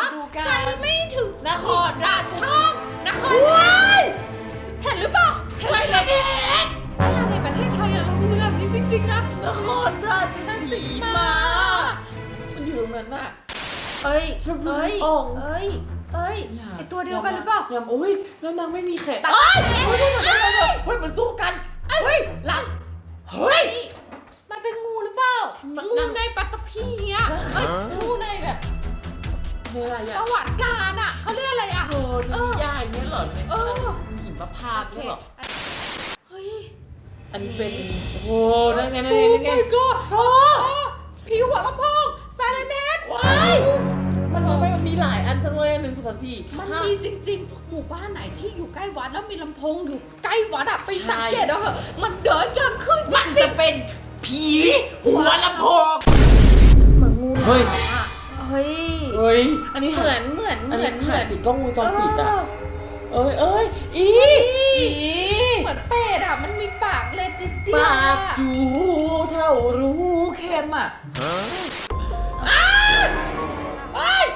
กี้เธอมาดูกัน ใจไม่ถึงนครราชชอบนครเห็นหรือเปล่าใช่เลยเห็นถ้าในประเทศไทยอะเรามีแบบนี้จริง ๆ นะนครราชสีมา มันอยู่ตรงนั้นน่ะ เอ้ยพระพุทธเอ้ยองค์เอ้ย เอ้ยไอตัวเดียวกันหรือเปล่ายังโอ้ยแล้วนางไม่มีแขนตาเอ้ยยเฮ้ยเฮ้ยเฮ้ยเฮ้ยเฮ้ยมันสู้กันเฮ้ยหลังเฮ้ย มันเป็นงูหรือเปล่ามันงูในปัตตภีอะเอ้ยงูในแบบ เฮ้ยอะไรปอะระวัติการอะเขาเรียกอะไรอะเออนี่นิยายเนี่ยเหรอเนี่ยเออหิมพานต์โอเคเนี่ยเหรอเฮ้ยอันนี้เป็นโอ้โหนั่นไงนั่นโอ้ไงนั่นไง my god โอ้เออผีหัวลำโพงไซเลนเฮดว้าย มันทำไมมันมีหลายอันจังเลยอะหนึ่งสองสามสี่มันห้า มีจริงๆ หมู่บ้านไหนที่อยู่ใกล้วัดแล้วมีลำโพงอยู่ใกล้วัดอะไปใช่สังเกตเอาเถอะมันเดินกันขึ้นมันจะเป็นผีหัวลำโพงเหมือนงูเฮ้ยอะเฮ้ย เฮ้ย อันนี้เหมือนเหมือนอันเหมืนี้อนเหถ่ามืยอนติดกล้องวงจรปิดอะ เออเอ้ยเอ้ยอีอีเหมือนเป็ดอะมันมีปากเล็กนิดเดียวปากอะจูเท่ารู้เข็มอะเอ้ย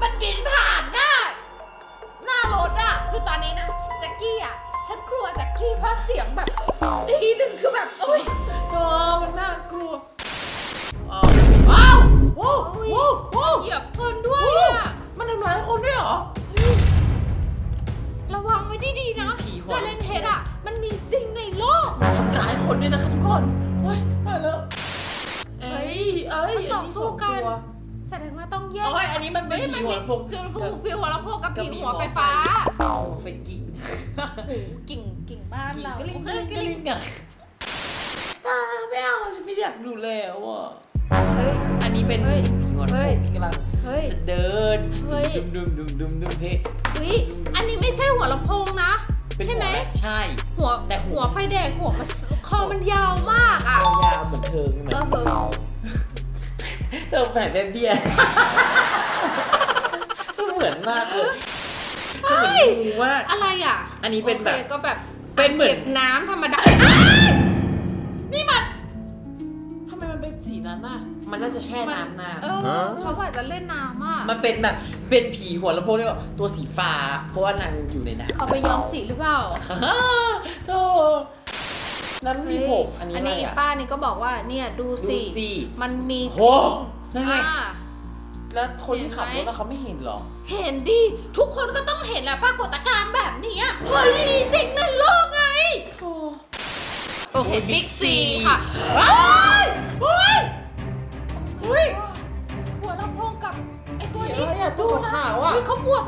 มันบินผ่านหน้าหน้ารถอะ คือตอนนี้นะแจ็คกี้อะฉันกลัวแจ็คกี้เพราะเสียงแบบทีหนึ่งคือแบบโอ้ยเออมันน่ากลัวอ้าวอ้า วโว้วโว้วโว้วเหยียบคนด้วยโว้วอะมันทำร้ายคนด้วยเหรอ เฮ้ยระวังไว้ดีๆนะผีหัวเซเลนเฮดอะมันมีจริงในโลก ทำร้ายคนด้วยนะคะทุกคนเฮ้ยตายแล้วเอ้ยเอ้ยมันต่อสู้กันอัสองตัวแสดงว่าต้องแยกโอ้ยอันนี้มันเป็นเฮ้ยผีมันหัมีวลำโพง เสียงฟูฟิวหัวลำโพงกับกับผีผีหัวหัวไฟ ฟ้าโอ้ไฟกิ่งโอ้โหกิ่งกิ่งบ้านกิ่งเรากลิ้งกเฮ้ยลิ้งกลิ้งอะตาไม่เอาฉันไม่อยากดูแล้วอะ เฮ้ย อันนี้เป็นเฮ้ยผีหัวลำเฮ้โพยงที่กำลังเฮ้ย จะเดินเฮ้ย ดุมดุมดุมดุมดุมเฮ้เฮ้ยอันนี้ไม่ใช่หัวลำโพงนะ เป็นใช่หัไหมวอะไรใช่ หัวแต่หัว หัวไฟแดงหัวมันคอมันยาวมากอะตัวยาวเหมือนเธอเหมือนเออเออเธอแบบแบบเบี้ยเธอเหมือนมากเลยเธอเหมือนงูมาก อะไรอะอันนี้เป็นแบบโอคก็แบบเป็นเหมือนเก็บน้ำธรรมดานี่ มันน่าจะแช่น้ำนาน เออเขาอาจจะเล่นน้ำอะมันเป็นแบบเป็นผีหัวลำโพงที่แบบตัวสีฟ้า เพราะว่านางอยู่ในน้เขาไปย้อมสีหรือเปล่าำโธ่นั้นมีหกอันนี้อะไรอะป้านี่ก็บอกว่าเนี่ยดูสิดูสิมันมีโหนั่นไงอ่าแล้วคนที่ขับรเห็ถนไหมน่ะเขาไม่เห็นเหรอ เห็นดิ ทุกคนก็ต้องเห็นแหละปรากฏการณ์แบบเนี้ยมันมีจริงในโลกไง โอ้โอเคบิ๊กซีค่ะ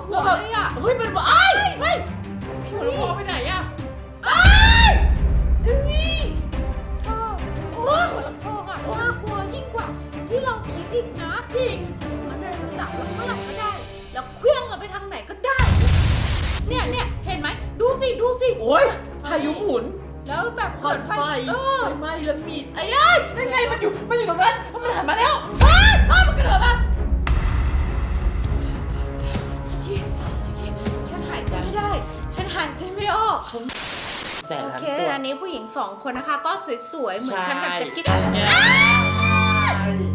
เฮ้ยเปวดหัวเลยอะเฮ้ยมันบอกไอ้ยเฮ้ยหัวลำโพงไปไหนอะไอ้ยอุ้ยเออหัวลำโพงอะน่ากลัวยิ่งกว่า ที่เราคิดอีกนะจริงมันอาจจะจับเราเมื่อไหร่ก็ได้ แล้วเคลื่องเราไปทางไหนก็ได้ เนี่ยเนี่ยเห็นไหมดูสิดูสิโอ้ยพายุหมุนแล้วแบบควันไฟไฟไหม้แล้วมีดไอ้ยัยนั่นไงมันอยู่มันอยู่ตรงนั้นมันหันมาแล้ว ไม่ออกแสนโอล้านเค ตัวอันนี้ผู้หญิงสองคนนะคะ ก็สวยๆ เหมือนฉันกับแจ็คกี้ใช่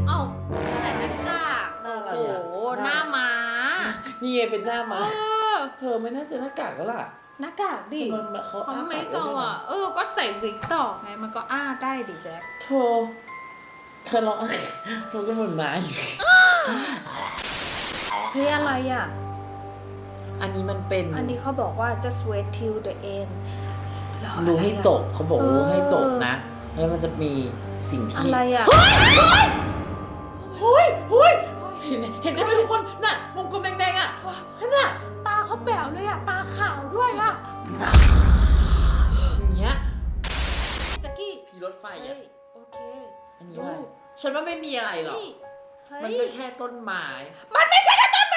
เอ้าใส่หน้ากากหน้าอะไรโอ้อะโห หน้าม้านี่ไงเป็นหน้าเอมาอเธอไม่น่าจะหน้ากากแล้วล่ะหน้ากากดิมันเขาเขาอ้าไม่ปากเกาไว้ด้วยอะนะเออ ก็ใส่วิกต่อไง มันก็อ้าได้ดิแจ็ค เธอเธอลองเธอก็เหมือนหมาอยู่ เฮ้ยอะไรอะ อันนี้มันเป็นอันนี้เขาบอกว่า just wait till the end รออะไรดูอะให้จบเขาบอกว่าเออดูให้จบนะ แล้วมันจะมีสิ่งที่อะไรอะเฮ้ยเฮ้ยเห็นเห็นใช่ไหมทุกคนน่ะวงกลมแดงๆอะนั่นน่ะตาเขาแป๋วเลยอะตาขาวด้วยอะอย่างเงี้ยแจ็คกี้ผีรถไฟเฮ้อะยโอเคอันนี้อะไรฉันว่าไม่มีอะไรหรอกเฮ้ยมันก็แค่ต้นไม้ มันไม่ใช่กระต้นไม้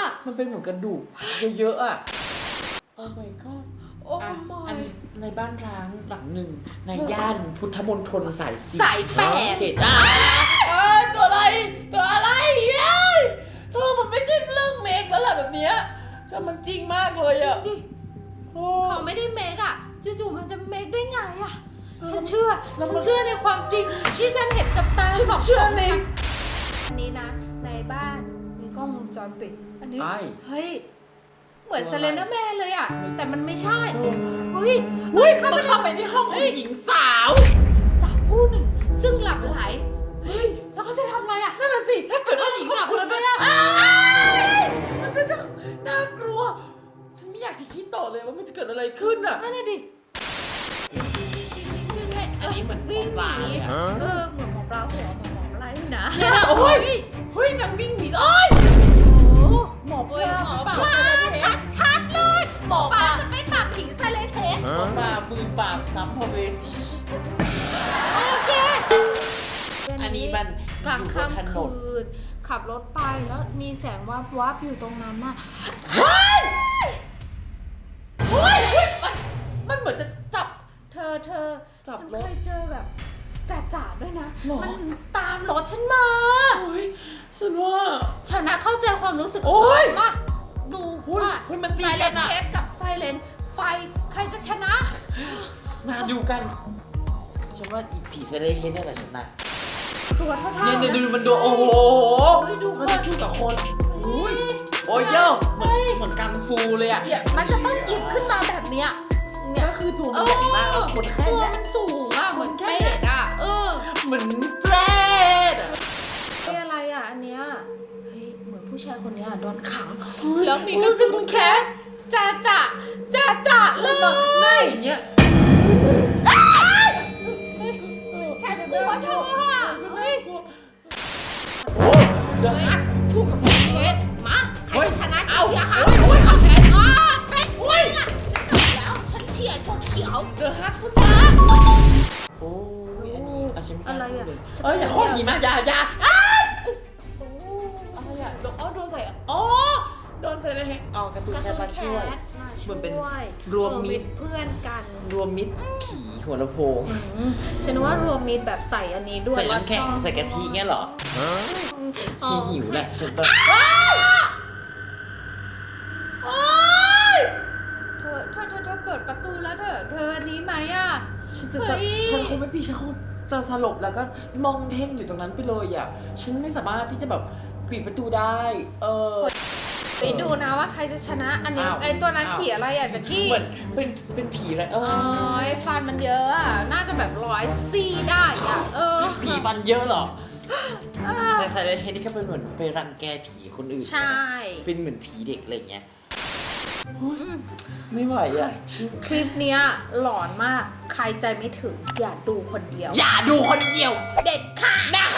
อะมันเป็นเหมือนกระดูกเยอะๆอะโอ้ my god โอ้ อะ my อัในบ้านร้างหลังหนึ่งในย่านพุทธมณฑลสายสี่สายแปด เขอเคตัวอะไรตัวอะไรเฮ้ยเธอมันไม่ใช่เรื่องเมกแล้วแหละแบบเนี้ยแต่มันจริงมากเลยอะดิโอ้ เขาไม่ได้เมกอะจู่ๆมันจะเมกได้ไงอะฉันเชื่อฉันเชื่อในความจริงที่ฉันเห็นกับตาฉันสองเนอันนี้นะในบ้าน ล้องวงจรปิด อันนี้ไอ้เฮ้ย เหมือนตัวเซอะไรเลนเดอร์แมนเลยอะแต่มันไม่ใช่โอ้เฮ้ยเฮ้ยเข้ามันไปเข้าไปในห้องของหญิงสาว สาวผู้หนึ่ง ซึ่งหลากหลาย เฮ้ย แล้วเขาจะทำอะไรอะนั่นน่ะสิ ถ้าเกิดว่าหญิงสาวคนนั้นเป็นเขาอ้ายมันก็จะน่ากลัว ฉันไม่อยากจะคิดต่อเลยว่ามันจะเกิดอะไรขึ้นอะ นั่นน่ะดิอันนี้เหมือนวิ่งหมอปหลานีเลยอะ เออเหมือนหมอปลาหัวเหมือนหมอปลาเลยนะเนี่ยนะโอ้ย เฮ้ยนางวิ่งหนีโอ้ยโอ้หมอป เฮ้ยหมอปราบปลาอะไรเนี่ยชัดชัดๆเลยหมอปลาจะไปปราบผีไซเลเทสหมอปลามือปราบสัมภเวสี โอเค อันนี้มันกลางอยู่บนถค่ำนคืน ขับรถไปแล้วมีแสงวับวับๆอยู่ตรงนั้นน่ะเฮ้ยเฮ้ยเฮ้ยมันมันเหมือนจะจับ เธอเธอจับฉันรถ เคยเจอแบบ จ่าๆด้วยนะ หรอ มันตามรถฉันมา โอ้ยฉันว่า ฉันนะเข้าใจความรู้สึกโอ้ยมาดูโอ้ยว่าเฮ้ยมันตีไซเลกันนอะ เทสกับไซเลนไฟใครจะชนะ มาดูกันฉันว่าอีผีเซเลเฮนเนี่ยแหละชนะตัวเท่าๆเนี่ยเนี่ยดูมันดูโอ้โหเฮ้ยดูมันคจะนสู้กับคนเฮ้ยโอ้ยเย่เหมือนเฮ้ยเหมือนกังฟูเลยอะเดี๋ยวมันจะต้องหยิบขึ้นมาแบบเนี้ยเนี่ยก็คือตัวมันใหญ่มากแล้วคนแค่ตัวเนี้ยมันสูงอะเหมือนคนแค่ ผู้ชายคนเนี้ยโดนขังเฮ้ยแล้วมีเฮ้กยระตุ้นแคสจ่าจ่าจ่าจ่าเลแล้วยแบบหน้าอย่างเงี้ยฉันกลัวเธออะเฮ้ยโอ้เดี๋ยวฮักสู้กับเซเลเฮนมาใครจะชนะเอ้าเชียร์โอ้หายโอ้ยเอาแขนอ๋อเป็นไงล่ะฉันบอกแล้วฉันเชียร์ตัวเขียวเดี๋ยวฮักชนะโอ้ยอันนี้อาชิมอะไรอะเอ้ยอย่าข้อหินนะอย่าอย่าอ้า ยอะไรอะโดนเอาโดนใส่อ๋อโดนใส่ในแฮงเอาการะตูนแคทมาช่วย เหมือนเป็นรวมมิตร เพื่อนกันรวมมิตรผีหัวลำโพงอืมฉันว่ารวมมิตรแบบใส่อันนี้ด้วยใส่น้ำแข็งล้วชอบใส่กะทิเงี้ยเหรออ๋อชีหิวแหละฉันต้องเธอเธอเธอเธอเปิดประตูแล้วเธอเธออันนี้ไหมอะ ฉันจะเฮ้สะยฉันคงไม่พี่ฉันคงจะสลบแล้วก็มองเท่งอยู่ตรงนั้นไปเลยอะ ฉันไม่สามารถที่จะแบบ ปิดประตูได้ เออ ไปดูนะว่าใครจะชนะ อันนี้อ้าวไอตัวนั้นอ้าว ผีอะไรอะจักกี้เหมือนเป็นเป็นผีอะไรเออ๋ออไอฟันมันเยอะอะ น่าจะแบบร้อยซี่ได้อะ เออผีฟันเยอะเหรอ เออแต่ไซเลนเฮดนี่ก็เป็นเหมือนไปรังแกผีคนอื่นใช่เป็นเหมือนผีเด็กอะไรอย่างเงี้ย อืมไม่ไหวอะฉันคลิปเนี้ยหลอนมาก ใครใจไม่ถึง อย่าดูคนเดียว อย่าดูคนเดียว เด็ดค่ะนะคะ